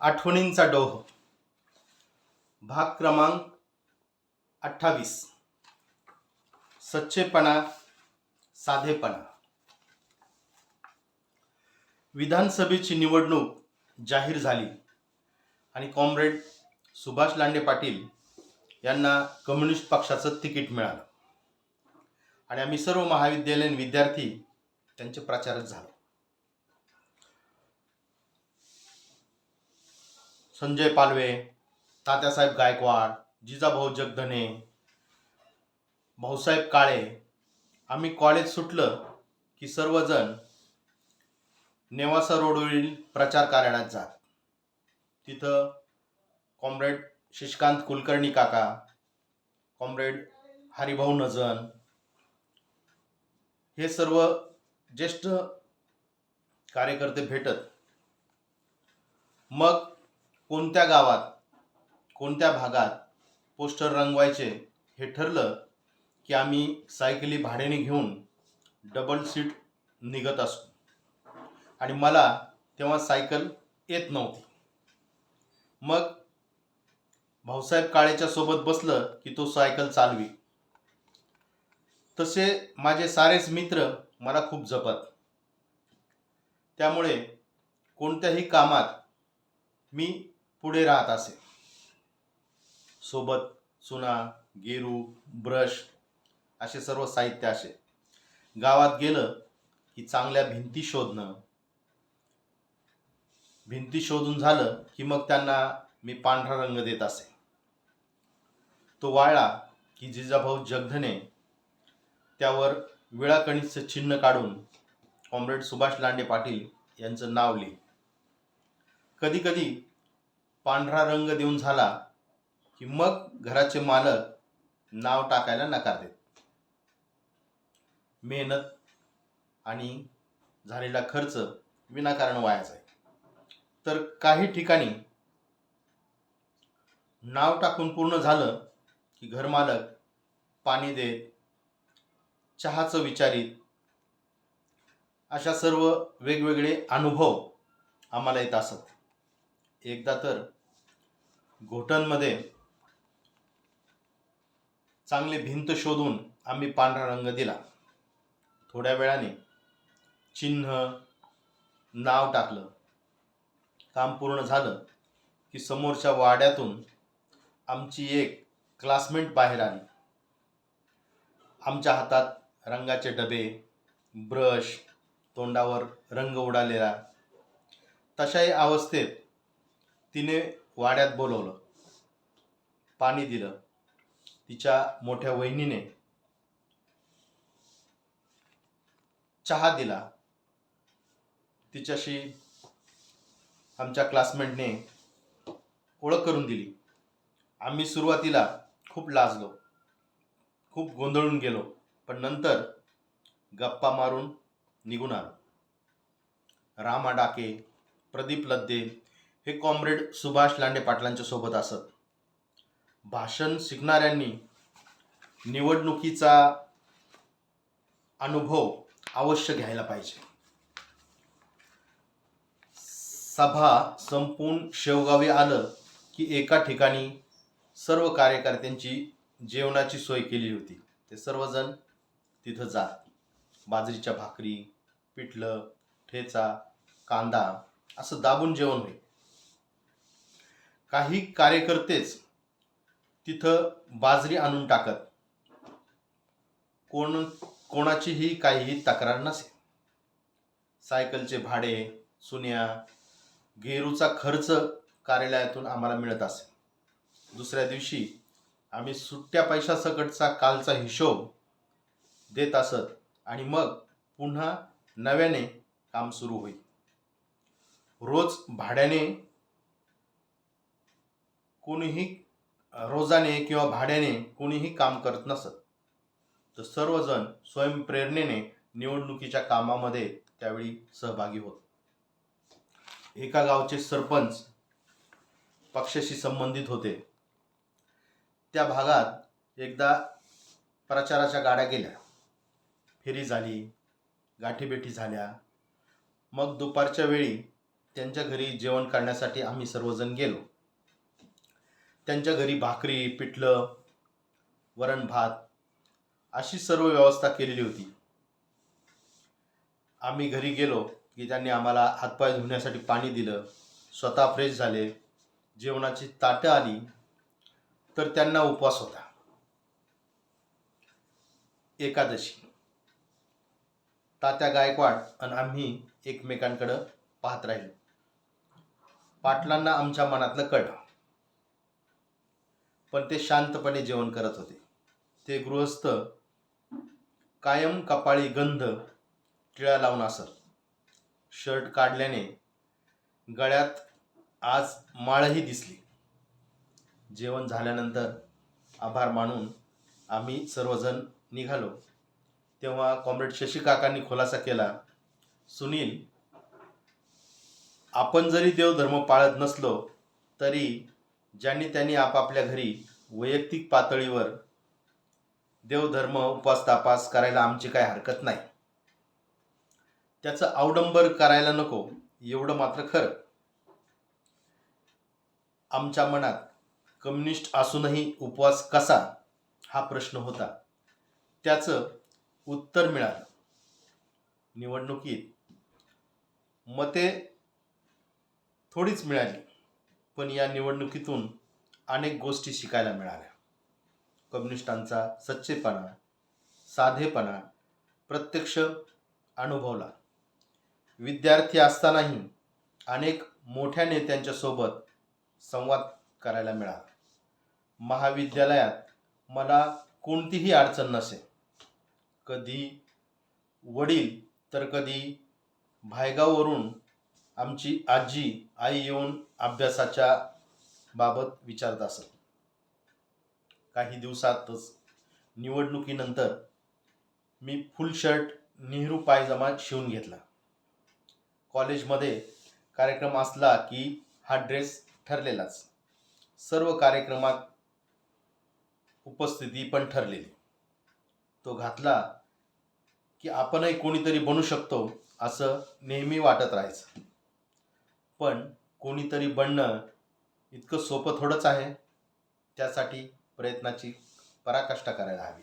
आठवणींचा डोह. भाग क्रमांक अठ्ठावीस. सच्चेपणा साधेपणा. विधानसभेची निवडणूक जाहीर झाली आणि कॉम्रेड सुभाष लांडे पाटील यांना कम्युनिस्ट पक्षाचं तिकीट मिळालं. आणि आम्ही सर्व महाविद्यालयीन विद्यार्थी त्यांचे प्रचारक झालो. संजय पालवे तात्यासाहेब गायकवाड जिजाभाऊ जगधने भाऊसाहेब काळे आम्ही कॉलेज सुटलं की सर्वजण नेवासा रोडवरील प्रचार कार्यालयात जात. तिथं कॉम्रेड शशिकांत कुलकर्णी काका कॉम्रेड हरिभाऊ नजन हे सर्व ज्येष्ठ कार्यकर्ते भेटत. मग कोणत्या गावात कोणत्या भागात पोस्टर रंगवायचे हे ठरलं की आम्ही सायकली भाड्याने घेऊन डबल सीट निघत असतो आणि मला तेव्हा सायकल येत नव्हती. मग भाऊसाहेब काळेच्या सोबत बसलं की तो सायकल चालवी. तसे माझे सारेच मित्र मला खूप जपत. त्यामुळे कोणत्याही कामात मी पुढे राहत असे. सोबत चुना गेरू ब्रश असे सर्व साहित्य असे. गावात गेलं की चांगल्या भिंती शोधणं. भिंती शोधून झालं की मग त्यांना मी पांढरा रंग देत असे. तो वाळला की जिजाभाऊ जगधने त्यावर विळाकणीचं चिन्ह काढून कॉम्रेड सुभाष लांडे पाटील यांचं नाव लिहि कधी कधी पांढरा रंग देऊन झाला की मग घराचे मालक नाव टाकायला नकार देत. मेहनत आणि झालेला खर्च विनाकारण वायाचा आहे. तर काही ठिकाणी नाव टाकून पूर्ण झालं की घरमालक पाणी देत चहाचं विचारित अशा सर्व वेगवेगळे अनुभव आम्हाला येत असत. एकदा तर घोटांमध्ये चांगली भिंत शोधून आम्ही पांढरा रंग दिला. थोड्या वेळाने चिन्ह नाव टाकलं. काम पूर्ण झालं की समोरच्या वाड्यातून आमची एक क्लासमेट बाहेर आली. आमच्या हातात रंगाचे डबे ब्रश तोंडावर रंग उडालेला. तशाही अवस्थेत तिने वाड्यात बोलवलं. पाणी दिलं. तिच्या मोठ्या वहिनीने चहा दिला. तिच्याशी आमच्या क्लासमेटने ओळख करून दिली. आम्ही सुरुवातीला खूप लाजलो. खूप गोंधळून गेलो. पण नंतर गप्पा मारून निघून आलो. रामा डाके प्रदीप लद्दे हे कॉम्रेड सुभाष लांडे पाटलांच्या सोबत असत. भाषण शिकणाऱ्यांनी निवडणुकीचा अनुभव अवश्य घ्यायला पाहिजे. सभा संपून शेवगावी आलं की एका ठिकाणी सर्व कार्यकर्त्यांची जेवणाची सोय केली होती. ते सर्वजण तिथं जात. बाजरीच्या भाकरी पिठलं ठेचा कांदा असं दाबून जेवण होईल काही कार्यकर्तेच तिथं बाजरी आणून टाकत. कोण कोणाचीही काहीही तक्रार नसे. सायकलचे भाडे सुन्या गेरूचा खर्च कार्यालयातून आम्हाला मिळत असे. दुसऱ्या दिवशी आम्ही सुट्ट्या पैशासकटचा कालचा हिशोब देत असत आणि मग पुन्हा नव्याने काम सुरू होईल. रोज भाड्याने कोणीही रोजाने किंवा भाड्याने कोणीही काम करत नसत. तर सर्वजण स्वयंप्रेरणेने निवडणुकीच्या कामामध्ये त्यावेळी सहभागी होत. एका गावचे सरपंच पक्षाशी संबंधित होते. त्या भागात एकदा प्रचाराच्या गाड्या गेल्या. फेरी झाली गाठीबेठी झाल्या. मग दुपारच्या वेळी त्यांच्या घरी जेवण करण्यासाठी आम्ही सर्वजण गेलो. त्यांच्या घरी भाकरी पिठलं वरण भात अशी सर्व व्यवस्था केलेली होती. आम्ही घरी गेलो की त्यांनी आम्हाला हातपाय धुण्यासाठी पाणी दिलं. स्वतः फ्रेश झाले. जेवणाची ताटं आली. तर त्यांना उपवास होता. एकादशी. तात्या गायकवाड आणि आम्ही एकमेकांकडं पाहत राहिलो. पाटलांना आमच्या मनातलं कळलं. पण ते शांतपणे जेवण करत होते. ते गृहस्थ कायम कपाळी गंध टिळा लावून असत. शर्ट काढल्याने गळ्यात आज माळही दिसली. जेवण झाल्यानंतर आभार मानून आम्ही सर्वजण निघालो. तेव्हा कॉम्रेड शशी काकांनी खुलासा केला सुनील आपण जरी देवधर्म पाळत नसलो तरी ज्यांनी त्यांनी आपापल्या घरी वैयक्तिक पातळीवर देवधर्म उपास तापास करायला आमची काय हरकत नाही. त्याचं अवडंबर करायला नको एवढं मात्र खरं. आमच्या मनात कम्युनिस्ट असूनही उपवास कसा? हा प्रश्न होता. त्याचं उत्तर मिळालं. निवडणुकीत मते थोडीच मिळाली. पण या निवडणुकीतून अनेक गोष्टी शिकायला मिळाल्या. कम्युनिस्टांचा सच्चेपणा साधेपणा प्रत्यक्ष अनुभवला. विद्यार्थी असतानाही अनेक मोठ्या नेत्यांच्यासोबत संवाद करायला मिळाला. महाविद्यालयात मला कोणतीही अडचण नसे. कधी वडील तर कधी भायगाववरून आमची आजी आई येऊन अभ्यासाच्या बाबत विचारत असत. काही दिवसातच निवडणुकीनंतर मी फुल शर्ट नेहरू पायजमा शिवून घेतला. कॉलेजमध्ये कार्यक्रम असला की हा ड्रेस ठरलेलाच. सर्व कार्यक्रमात उपस्थिती पण ठरलेली. तो घातला की आपणही कोणीतरी बनू शकतो असं नेहमी वाटत राहायचं. पण कोणीतरी बनणं इतकं सोपं थोडंच आहे. त्यासाठी प्रयत्नाची पराकाष्ठा करायला हवी.